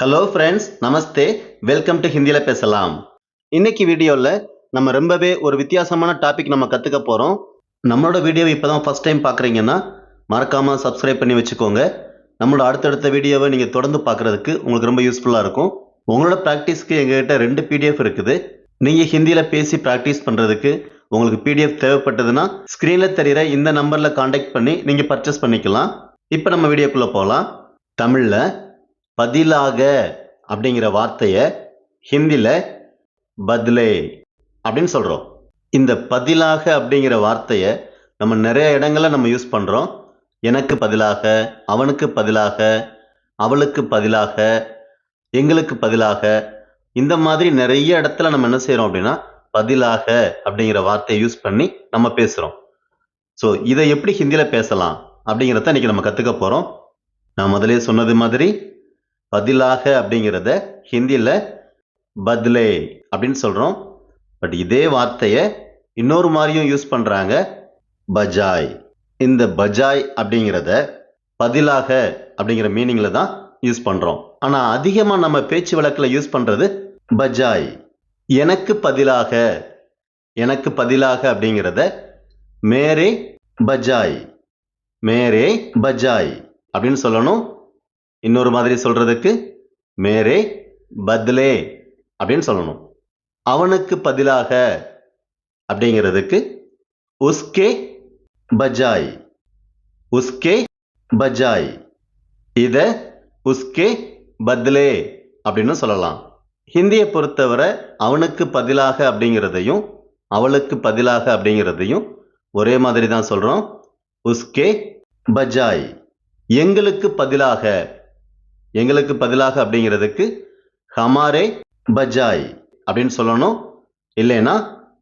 Hello friends namaste welcome to ஹிந்தியில் பேசலாம். இன்னைக்கு வீடியோவில் நம்ம ரொம்பவே ஒரு வித்தியாசமான டாபிக் நம்ம கற்றுக்க போகிறோம் நம்மளோட வீடியோவை இப்போ தான் ஃபஸ்ட் டைம் பார்க்குறீங்கன்னா மறக்காமல் சப்ஸ்கிரைப் பண்ணி வச்சுக்கோங்க. நம்மளோட அடுத்தடுத்த வீடியோவை நீங்கள் தொடர்ந்து பார்க்குறதுக்கு உங்களுக்கு ரொம்ப யூஸ்ஃபுல்லாக இருக்கும். உங்களோட ப்ராக்டிஸ்க்கு எங்ககிட்ட ரெண்டு பிடிஎஃப் இருக்குது. நீங்கள் ஹிந்தியில் பேசி ப்ராக்டிஸ் பண்ணுறதுக்கு உங்களுக்கு பிடிஎஃப் தேவைப்பட்டதுன்னா ஸ்க்ரீனில் தெரிகிற இந்த நம்பரில் காண்டாக்ட் பண்ணி நீங்கள் பர்ச்சேஸ் பண்ணிக்கலாம். இப்போ நம்ம வீடியோக்குள்ளே போகலாம் தமிழில் பதிலாக அப்படிங்கிற வார்த்தையை ஹிந்தியில் பத்லே அப்படின்னு சொல்கிறோம் இந்த பதிலாக அப்படிங்கிற வார்த்தையை நம்ம நிறைய இடங்களில் நம்ம யூஸ் பண்ணுறோம் எனக்கு பதிலாக அவனுக்கு பதிலாக அவளுக்கு பதிலாக எங்களுக்கு பதிலாக இந்த மாதிரி நிறைய இடத்துல நம்ம என்ன செய்கிறோம் அப்படின்னா பதிலாக அப்படிங்கிற வார்த்தையை யூஸ் பண்ணி நம்ம பேசுகிறோம் ஸோ இதை எப்படி ஹிந்தியில் பேசலாம் அப்படிங்கிறத இன்னைக்கு நம்ம கற்றுக்க போகிறோம் நான் முதலே சொன்னது மாதிரி பதிலாக அப்படிங்கிறத ஹிந்தியில் பத்லே அப்படின்னு சொல்கிறோம் பட் இதே வார்த்தையை இன்னொரு மாதிரியும் யூஸ் பண்ணுறாங்க பஜாய். இந்த பஜாய் அப்படிங்கிறத பதிலாக அப்படிங்கிற மீனிங்கில் தான் யூஸ் பண்ணுறோம் ஆனால் அதிகமாக நம்ம பேச்சு வழக்கில் யூஸ் பண்ணுறது பஜாய். எனக்கு பதிலாக எனக்கு பதிலாக அப்படிங்கிறத மேரே பஜாய். மேரே பஜாய் அப்படின்னு சொல்லணும். இன்னொரு மாதிரி சொல்றதுக்கு மேரே பத்லே அப்படின்னு சொல்லணும். அவனுக்கு பதிலாக அப்படிங்கிறதுக்கு உஸ்கே பஜாய் உஸ்கே பஜாய். இத உஸ்கே பத்லே அப்படின்னு சொல்லலாம். ஹிந்தியை பொறுத்தவரை அவனுக்கு பதிலாக அப்படிங்கிறதையும் அவளுக்கு பதிலாக அப்படிங்கிறதையும் ஒரே மாதிரி தான் சொல்கிறோம் உஸ்கே பஜாய். எங்களுக்கு பதிலாக எங்களுக்கு பதிலாக அப்படிங்கிறதுக்கு ஹமாரே பஜாய் அப்படின்னு சொல்லணும். இல்லைன்னா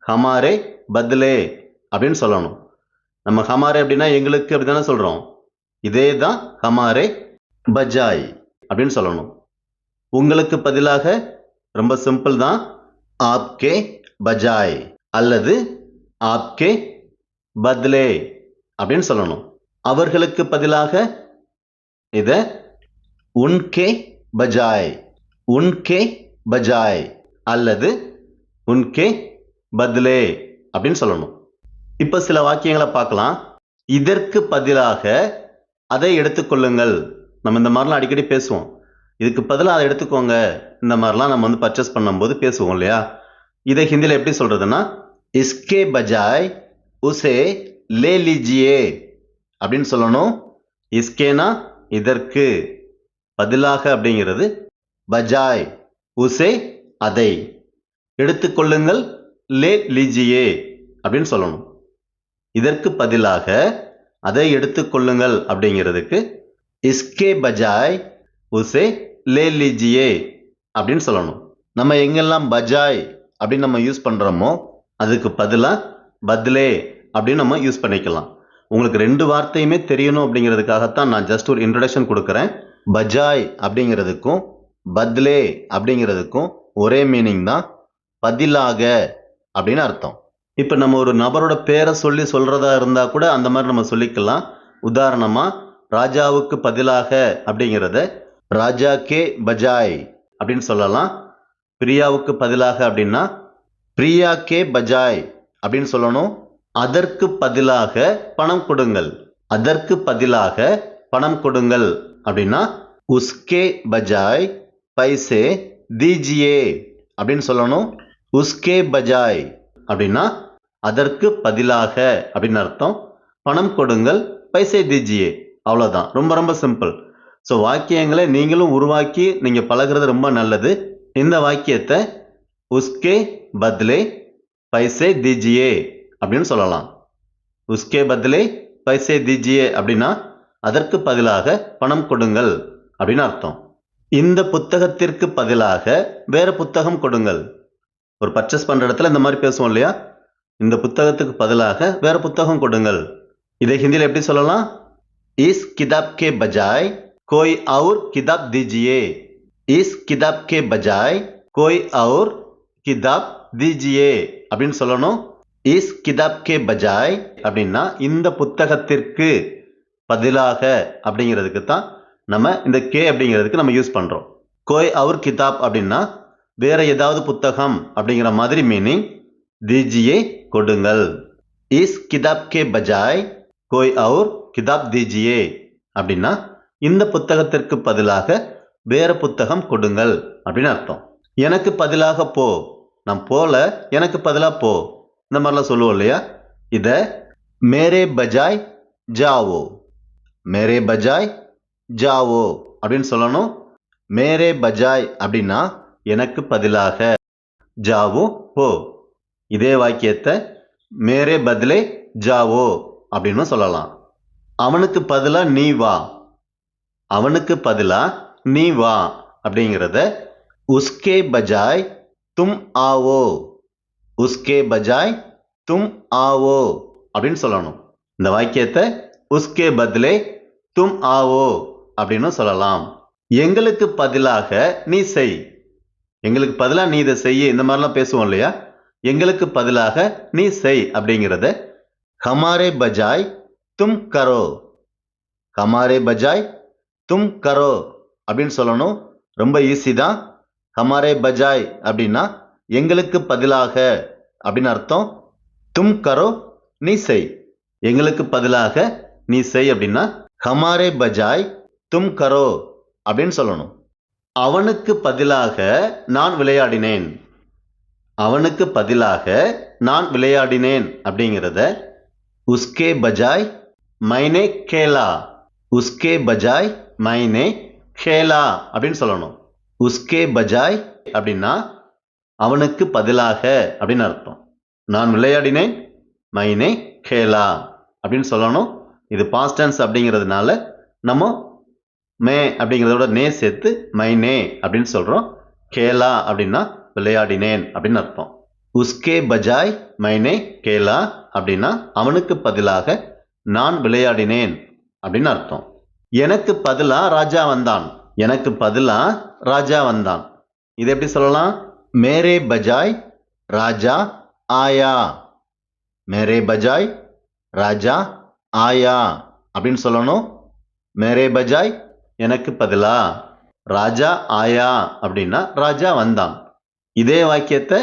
ஹமாரே பத்லே அப்படின்னு சொல்லணும். நம்ம ஹமாரே அப்படின்னா எங்களுக்கு அப்படி தானே சொல்கிறோம் இதே தான் ஹமாரே பஜாய் அப்படின்னு சொல்லணும். உங்களுக்கு பதிலாக ரொம்ப சிம்பிள் தான். ஆப்கே பஜாய் அல்லது ஆப்கே பத்லே அப்படின்னு சொல்லணும். அவர்களுக்கு பதிலாக இதை உன்கே பஜாய் உன்கே பஜாய் அல்லது உன்கே பதிலே அப்படின்னு சொல்லணும். இப்போ சில வாக்கியங்களை பார்க்கலாம். இதற்கு பதிலாக அதை எடுத்துக்கொள்ளுங்கள் நம்ம இந்த மாதிரிலாம் அடிக்கடி பேசுவோம். இதுக்கு பதிலாக அதை எடுத்துக்கோங்க. இந்த மாதிரிலாம் நம்ம வந்து பர்ச்சேஸ் பண்ணும்போது பேசுவோம் இல்லையா? இதை ஹிந்தியில் எப்படி சொல்கிறதுன்னா இஸ்கே பஜாய் உசே லே லிஜியே அப்படின்னு சொல்லணும். இஸ்கேனா இதற்கு. பதிலாக அப்படிங்கிறது பஜாய் உசே அதை. எடுத்துக்கொள்ளுங்கள் லே லிஜியே அப்படின்னு சொல்லணும். இதற்கு பதிலாக அதை எடுத்துக்கொள்ளுங்கள் அப்படிங்கிறதுக்கு இஸ்கே பஜாய் உசே லே லிஜியே அப்படின்னு சொல்லணும். நம்ம எங்கெல்லாம் பஜாய் அப்படின்னு நம்ம யூஸ் பண்ணுறோமோ அதுக்கு பதிலாக பத்லே அப்படின்னு நம்ம யூஸ் பண்ணிக்கலாம். உங்களுக்கு ரெண்டு வார்த்தையுமே தெரியணும் அப்படிங்கிறதுக்காகத்தான் நான் ஜஸ்ட் ஒரு இன்ட்ரடக்ஷன் கொடுக்குறேன். பஜாய் அப்படிங்கிறதுக்கும் பத்லே அப்படிங்கிறதுக்கும் ஒரே மீனிங் தான் பதிலாக அப்படின்னு அர்த்தம். இப்போ நம்ம ஒரு நபரோட பேரை சொல்லி சொல்கிறதா இருந்தால் கூட அந்த மாதிரி நம்ம சொல்லிக்கலாம். உதாரணமாக ராஜாவுக்கு பதிலாக அப்படிங்கிறத ராஜா கே பஜாய் அப்படின்னு சொல்லலாம். பிரியாவுக்கு பதிலாக அப்படின்னா பிரியா கே பஜாய் அப்படின்னு சொல்லணும். அதற்கு பதிலாக பணம் கொடுங்கள். அதற்கு பதிலாக பணம் கொடுங்கள். அப்படின்னா உஸ்கே பஜாய் பைசே தீஜியே அப்படின்னு சொல்லணும். உஸ்கே பஜாய் அப்படின்னா அதற்கு பதிலாக அப்படின்னு அர்த்தம். பணம் கொடுங்கள் பைசே தீஜியே அவ்வளோதான் ரொம்ப ரொம்ப சிம்பிள். ஸோ வாக்கியங்களை நீங்களும் உருவாக்கி நீங்கள் பழகுறது ரொம்ப நல்லது. இந்த வாக்கியத்தை உஸ்கே பத்லே பைசே தீஜியே அப்படின்னு சொல்லலாம். உஸ்கே பத்லே பைசே தீஜியே அப்படின்னா அதற்கு பதிலாக பணம் கொடுங்கள் அப்படின்னு அர்த்தம். இந்த புத்தகத்திற்கு பதிலாக வேற புத்தகம் கொடுங்கள். ஒரு பர்ச்சேஸ் பண்ணுற இடத்துல இந்த மாதிரி பேசுவோம் இல்லையா? இந்த புத்தகத்துக்கு பதிலாக வேற புத்தகம் கொடுங்கள். இதை ஹிந்தியில் எப்படி சொல்லலாம்? இஸ் கிதாப் கே பஜாய் கோய் அவுர் கிதாப் தீஜியே இஸ் கிதாப் கே பஜாய் கோய் அவுர் கிதாப் தீஜியே அப்படின்னு சொல்லணும். இஸ் கிதாப் கே பஜாய் அப்படின்னா இந்த புத்தகத்திற்கு பதிலாக அப்படிங்கிறதுக்கு தான் நம்ம இந்த கே அப்படிங்கிறதுக்கு நம்ம யூஸ் பண்ணுறோம் கோய் அவர் கிதாப் அப்படின்னா வேற ஏதாவது புத்தகம் அப்படிங்கிற மாதிரி மீனிங் தீஜியே கொடுங்கள். இஸ் கிதாப் கே பஜாய்? கோய் அவர் கிதாப் தீஜியே அப்படின்னா இந்த புத்தகத்திற்கு பதிலாக வேற புத்தகம் கொடுங்கள் அப்படின்னு அர்த்தம். எனக்கு பதிலாக போ நான் போல எனக்கு பதிலாக போ இந்த மாதிரிலாம் சொல்லுவோம் இல்லையா? இதை மேரே பஜாய் ஜாவோ. மேரே பஜாய் ஜாவோ அப்படின்னு சொல்லணும். மேரே பஜாய் அப்படின்னா எனக்கு பதிலாக ஜாவோ ஹோ இதே வாக்கியத்தை மேரே பதிலே ஜாவோ அப்படின்னு சொல்லலாம். அவனுக்கு பதிலாக நீ வா. அவனுக்கு பதிலாக நீ வா அப்படிங்கிறத உஸ்கே பஜாய் தும் ஆவோ. உஸ்கே பஜாய் தும் ஆவோ அப்படின்னு சொல்லணும். இந்த வாக்கியத்தை உஸ்கே பதிலே தும் ஆவோ அப்படின்னு சொல்லலாம். எங்களுக்கு பதிலாக நீ செய். எங்களுக்கு பதிலாக நீ இதை செய்ய இந்த மாதிரிலாம் பேசுவோம் இல்லையா? எங்களுக்கு பதிலாக நீ செய் அப்படிங்கிறத ஹமாரே பஜாய் தும் கரோ. ஹமாரே பஜாய் தும் கரோ அப்படின்னு சொல்லணும். ரொம்ப ஈஸி தான். ஹமாரே பஜாய் அப்படின்னா எங்களுக்கு பதிலாக அப்படின்னு அர்த்தம். தும் கரோ நீ செய். எங்களுக்கு பதிலாக நீ செய் அப்படின்னா ஹமாரே பஜாய் தும் கரோ அப்படின்னு சொல்லணும். அவனுக்கு பதிலாக நான் விளையாடினேன். அவனுக்கு பதிலாக நான் விளையாடினேன் அப்படிங்கிறத உஸ்கே பஜாய் மைனே கேலா. உஸ்கே பஜாய் மைனே கேலா அப்படின்னு சொல்லணும். உஸ்கே பஜாய் அப்படின்னா அவனுக்கு பதிலாக அப்படின்னு அர்த்தம். நான் விளையாடினேன் மைனே கேலா அப்படின்னு சொல்லணும். இது பாஸ்ட் டென்ஸ் அப்படிங்கிறதுனால நம்ம மே அப்படிங்கிறதோட நே சேர்த்து மைனே அப்படின்னு சொல்கிறோம் கேலா அப்படின்னா விளையாடினேன் அப்படின்னு அர்த்தம். உஸ்கே பஜாய் மைனே கேலா அப்படின்னா அவனுக்கு பதிலாக நான் விளையாடினேன் அப்படின்னு அர்த்தம். எனக்கு பதிலாக ராஜா வந்தான். எனக்கு பதிலாக ராஜா வந்தான். இது எப்படி சொல்லலாம்? மேரே பஜாய் ராஜா ஆயா. மேரே பஜாய் ராஜா ஆயா அப்படின்னு சொல்லணும். மேரே பஜாய் எனக்கு பதிலா. ராஜா ஆயா அப்படின்னா ராஜா வந்தான். இதே வாக்கியத்தை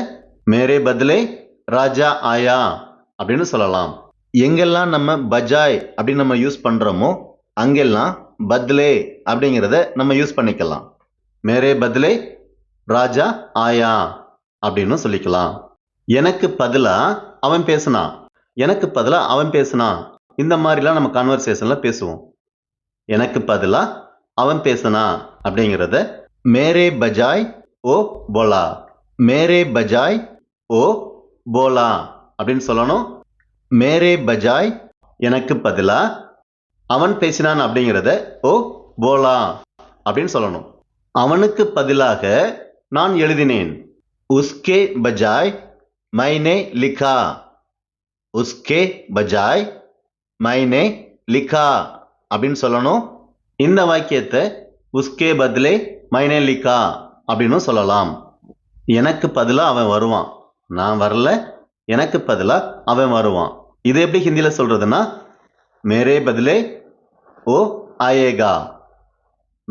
மேரே பதிலே ராஜா ஆயா அப்படின்னு சொல்லலாம். எங்கெல்லாம் நம்ம பஜாய் அப்படின்னு நம்ம யூஸ் பண்ணுறோமோ அங்கெல்லாம் பத்லே அப்படிங்கிறத நம்ம யூஸ் பண்ணிக்கலாம். மேரே பதிலே ராஜா ஆயா அப்படின்னு சொல்லிக்கலாம். எனக்கு பதிலா அவன் பேசினான் எனக்கு பதிலா அவன் பேசினான் இந்த மாதிரிலாம் நம்ம கான்வர்சேஷன்ல பேசுவோம். எனக்கு பதிலா அவன் பேசினா அப்படிங்கிறத மேரே பஜாய் ஓ போலா. மேரே பஜாய் ஓ போலா அப்படின்னு சொல்லணும். மேரே பஜாய் எனக்கு பதிலா அவன் பேசினான் அப்படிங்கிறத ஓ போலா அப்படின்னு சொல்லணும். அவனுக்கு பதிலாக நான் எழுதினேன். உஸ்கே பஜாய் மைனே லிகா. உஸ்கே பஜாய் மைனே லிகா அப்படின்னு சொல்லணும். இந்த வாக்கியத்தை உஸ்கே பதிலே மைனே லிகா அப்படின்னு சொல்லலாம். எனக்கு பதிலாக அவன் வருவான். நான் வரல. எனக்கு பதிலாக அவன் வருவான். இது எப்படி ஹிந்தியில் சொல்கிறதுனா மேரே பதிலே ஓ ஆயேகா.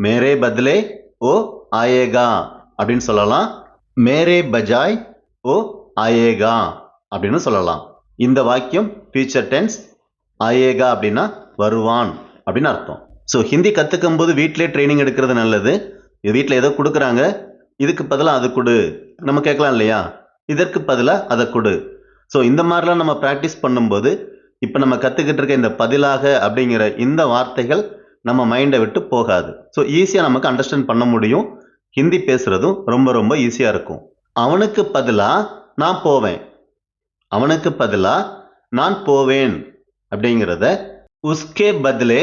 மேரே பதிலே ஓ ஆயேகா அப்படின்னு சொல்லலாம். மேரே பஜாய் ஓ ஆயேகா அப்படின்னு சொல்லலாம். இந்த வாக்கியம் ஃபியூச்சர் டென்ஸ் ஆயேகா அப்படின்னா வருவான் அப்படின்னு அர்த்தம். ஸோ ஹிந்தி கற்றுக்கும் போது வீட்டிலே ட்ரைனிங் எடுக்கிறது நல்லது. இது வீட்டில் ஏதோ கொடுக்குறாங்க. இதுக்கு பதிலாக அது கொடு. நம்ம கேட்கலாம் இல்லையா? இதற்கு பதிலாக அதை கொடு. ஸோ இந்த மாதிரிலாம் நம்ம ப்ராக்டிஸ் பண்ணும்போது இப்போ நம்ம கற்றுக்கிட்டு இருக்க இந்த பதிலாக அப்படிங்கிற இந்த வார்த்தைகள் நம்ம மைண்டை விட்டு போகாது. ஸோ ஈஸியாக நமக்கு அண்டர்ஸ்டாண்ட் பண்ண முடியும். ஹிந்தி பேசுகிறதும் ரொம்ப ரொம்ப ஈஸியாக இருக்கும். அவனுக்கு பதிலாக நான் போவேன். அவனுக்கு பதிலாக நான் போவேன். அப்படிங்கிறத உஸ்கே பதிலே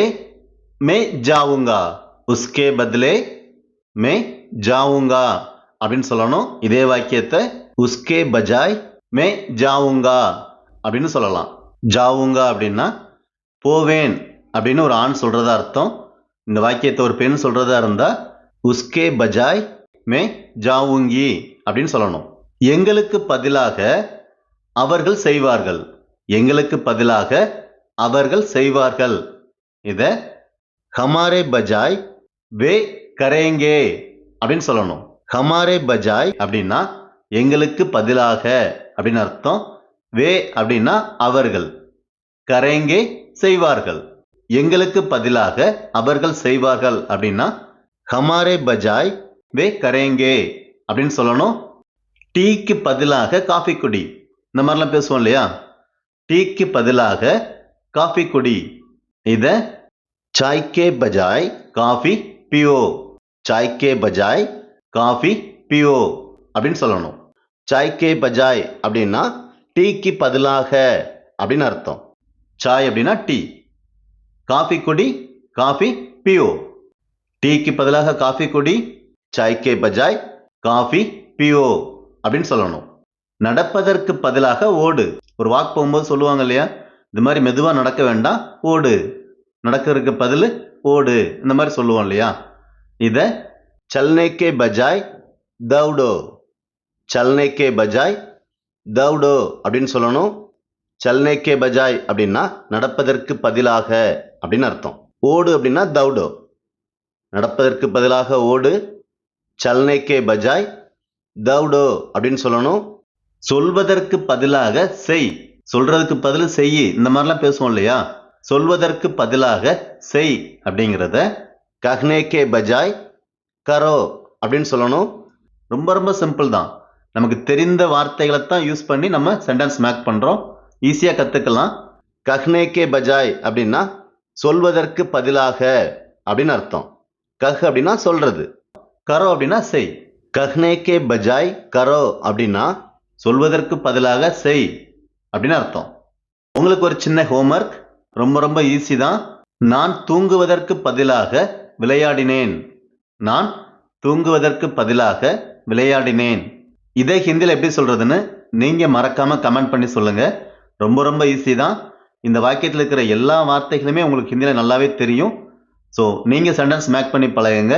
மே ஜாவுங்கா. உஸ்கே பதிலே மே ஜாவுங்கா அப்படின்னு சொல்லணும். இதே வாக்கியத்தை உஸ்கே பஜாய் மே ஜாவுங்கா அப்படின்னு சொல்லலாம். ஜாவுங்கா அப்படின்னா போவேன் அப்படின்னு ஒரு ஆண் சொல்றதா அர்த்தம். இந்த வாக்கியத்தை ஒரு பெண் சொல்றதா இருந்தா உஸ்கே பஜாய் மே ஜாவுங்கி அப்படின்னு சொல்லணும். எங்களுக்கு பதிலாக அவர்கள் செய்வார்கள். எங்களுக்கு பதிலாக அவர்கள் செய்வார்கள். இத ஹமாரே பஜாய் வே கரேங்கே அப்படின்னு சொல்லணும். ஹமாரே பஜாய் அப்படின்னா எங்களுக்கு பதிலாக அப்படின்னு அர்த்தம். வே அப்படின்னா அவர்கள். கரேங்கே செய்வார்கள். எங்களுக்கு பதிலாக அவர்கள் செய்வார்கள் அப்படின்னா ஹமாரே பஜாய் வே கரேங்கே அப்படின்னு சொல்லணும். டீக்கு பதிலாக காஃபி குடி இந்த மாதிரிலாம் பேசுவோம் இல்லையா? டீக்கு பதிலாக காஃபி குடி. இத சாய்க்கே பஜாய் காஃபி பியோ. சாய்க்கே பஜாய் காஃபி பியோ அப்படின்னு சொல்லணும். சாய்க்கே பஜாய் அப்படின்னா டீக்கு பதிலாக அப்படின்னு அர்த்தம். சாய் அப்படின்னா டீ. காஃபி குடி காஃபி பியோ. டீக்கு பதிலாக காஃபி குடி சாய்க்கே பஜாய் காஃபி பியோ அப்படின்னு சொல்லணும். நடப்பதற்கு பதிலாக ஓடு. ஒரு வாக் போகும்போது சொல்லுவாங்க இல்லையா? இந்த மாதிரி மெதுவாக நடக்க வேண்டாம் ஓடு நடக்கிறதுக்கு பதில் ஓடு இந்த மாதிரி சொல்லுவோம் இல்லையா? இதை சல்னேக்கே பஜாய் தௌடோ. சல்னேக்கே பஜாய் தவுடோ அப்படின்னு சொல்லணும். சல்னேக்கே பஜாய் அப்படின்னா நடப்பதற்கு பதிலாக அப்படின்னு அர்த்தம். ஓடு அப்படின்னா தௌடோ. நடப்பதற்கு பதிலாக ஓடு. சல்னேக்கே பஜாய் தௌடோ அப்படின்னு சொல்லணும். சொல்வதற்கு பதிலாக செய். சொல்றதுக்கு பதில் செய் இந்த மாதிரிலாம் பேசுவோம் இல்லையா? சொல்வதற்கு பதிலாக செய் அப்படிங்கிறத கஹ்னேகே பஜாய் கரோ அப்படின்னு சொல்லணும். ரொம்ப ரொம்ப சிம்பிள் தான். நமக்கு தெரிந்த வார்த்தைகளை தான் யூஸ் பண்ணி நம்ம சென்டென்ஸ் மேக் பண்ணுறோம் ஈஸியாக கற்றுக்கலாம் கஹ்னேகே பஜாய் அப்படின்னா சொல்வதற்கு பதிலாக அப்படின்னு அர்த்தம். கஹ் அப்படின்னா சொல்றது. கரோ அப்படின்னா செய். கஹ்னேகே பஜாய் கரோ அப்படின்னா சொல்வதற்கு பதிலாக செய் அப்படின்னு அர்த்தம். உங்களுக்கு ஒரு சின்ன ஹோம்ஒர்க் ரொம்ப ரொம்ப ஈஸி தான். நான் தூங்குவதற்கு பதிலாக விளையாடினேன். நான் தூங்குவதற்கு பதிலாக விளையாடினேன். இதை ஹிந்தியில் எப்படி சொல்றதுன்னு நீங்க மறக்காம கமெண்ட் பண்ணி சொல்லுங்க. ரொம்ப ரொம்ப ஈஸி தான். இந்த வாக்கியத்தில் இருக்கிற எல்லா வார்த்தைகளுமே உங்களுக்கு ஹிந்தியில் நல்லாவே தெரியும். ஸோ நீங்கள் சென்டென்ஸ் மேக் பண்ணி பழகுங்க.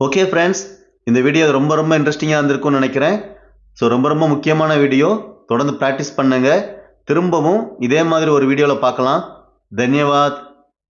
ஓகே ஃப்ரெண்ட்ஸ் இந்த வீடியோ ரொம்ப ரொம்ப இன்ட்ரெஸ்டிங்காக இருந்திருக்கும்னு நினைக்கிறேன். ஸோ ரொம்ப ரொம்ப முக்கியமான வீடியோ தொடர்ந்து ப்ராக்டிஸ் பண்ணுங்க. திரும்பவும் இதே மாதிரி ஒரு வீடியோவில் பார்க்கலாம். தன்யவாத்.